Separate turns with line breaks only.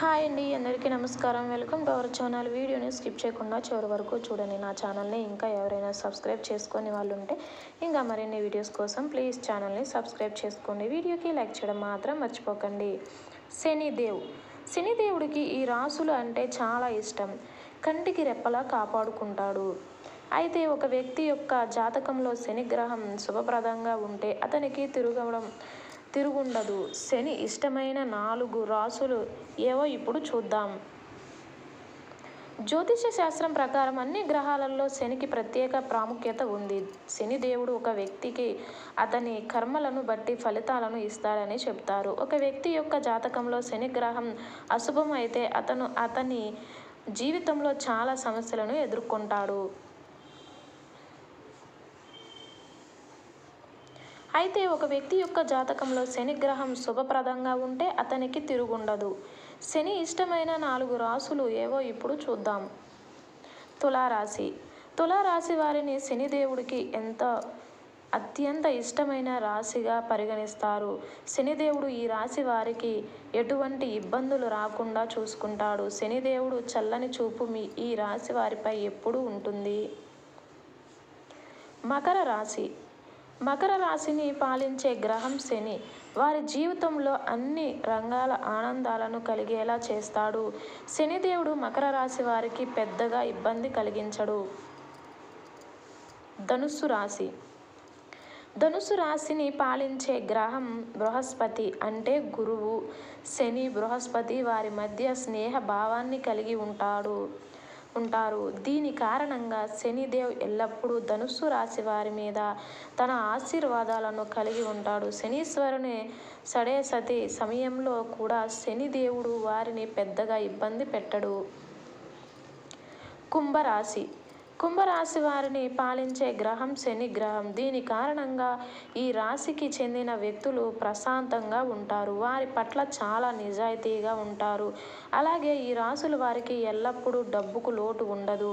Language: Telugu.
హాయ్ అండి అందరికీ నమస్కారం. Welcome to our channel. వీడియోని స్కిప్ చేయకుండా చివరి వరకు చూడండి. నా ఛానల్ని ఇంకా ఎవరైనా సబ్స్క్రైబ్ చేసుకొని వాళ్ళు ఉంటే ఇంకా మరిన్ని వీడియోస్ కోసం ప్లీజ్ ఛానల్ని సబ్స్క్రైబ్ చేసుకోండి. వీడియోకి లైక్ చేయడం మాత్రం మర్చిపోకండి. శనిదేవ్. శనిదేవుడికి ఈ రాసులు అంటే చాలా ఇష్టం. కంటికి రెప్పలా కాపాడుకుంటాడు. అయితే ఒక వ్యక్తి యొక్క జాతకంలో శనిగ్రహం శుభప్రదంగా ఉంటే అతనికి తిరగడం తిరుగుండదు. శని ఇష్టమైన నాలుగు రాసులు ఏవో ఇప్పుడు చూద్దాం. జ్యోతిష శాస్త్రం ప్రకారం అన్ని గ్రహాలలో శనికి ప్రత్యేక ప్రాముఖ్యత ఉంది. శని దేవుడు ఒక వ్యక్తికి అతని కర్మలను బట్టి ఫలితాలను ఇస్తాడని చెప్తారు. ఒక వ్యక్తి యొక్క జాతకంలో శని గ్రహం అశుభం అయితే అతను అతని జీవితంలో చాలా సమస్యలను ఎదుర్కొంటాడు. అయితే ఒక వ్యక్తి యొక్క జాతకంలో శని గ్రహం శుభప్రదంగా ఉంటే అతనికి తిరుగుండదు. శని ఇష్టమైన నాలుగు రాసులు ఏవో ఇప్పుడు చూద్దాం. తులారాశి. తులారాశి వారిని శనిదేవుడికి ఎంత అత్యంత ఇష్టమైన రాశిగా పరిగణిస్తారు? శనిదేవుడు ఈ రాశి వారికి ఎటువంటి ఇబ్బందులు రాకుండా చూసుకుంటాడు. శనిదేవుడు చల్లని చూపు మీ ఈ రాశి వారిపై ఎప్పుడూ ఉంటుంది. మకర రాశి. మకర రాశిని పాలించే గ్రహం శని. వారి జీవితంలో అన్ని రంగాల ఆనందాలను కలిగేలా చేస్తాడు. శనిదేవుడు మకర రాశి వారికి పెద్దగా ఇబ్బంది కలిగించడు. ధనుస్సు రాశి. ధనుసు రాశిని పాలించే గ్రహం బృహస్పతి అంటే గురువు. శని బృహస్పతి వారి మధ్య స్నేహ భావాన్ని కలిగి ఉంటాడు. ఉంటారు దీని కారణంగా శనిదేవ్ ఎల్లప్పుడూ ధనుస్సు రాశి వారి మీద తన ఆశీర్వాదాలను కలిగి ఉంటాడు. శనీశ్వరుని సడేసతి సమయంలో కూడా శనిదేవుడు వారిని పెద్దగా ఇబ్బంది పెట్టడు. కుంభరాశి కుంభరాశి వారిని పాలించే గ్రహం శని గ్రహం. దీని కారణంగా ఈ రాశికి చెందిన వ్యక్తులు ప్రశాంతంగా ఉంటారు. వారి పట్ల చాలా నిజాయితీగా ఉంటారు. అలాగే ఈ రాశులు వారికి ఎల్లప్పుడూ డబ్బుకు లోటు ఉండదు.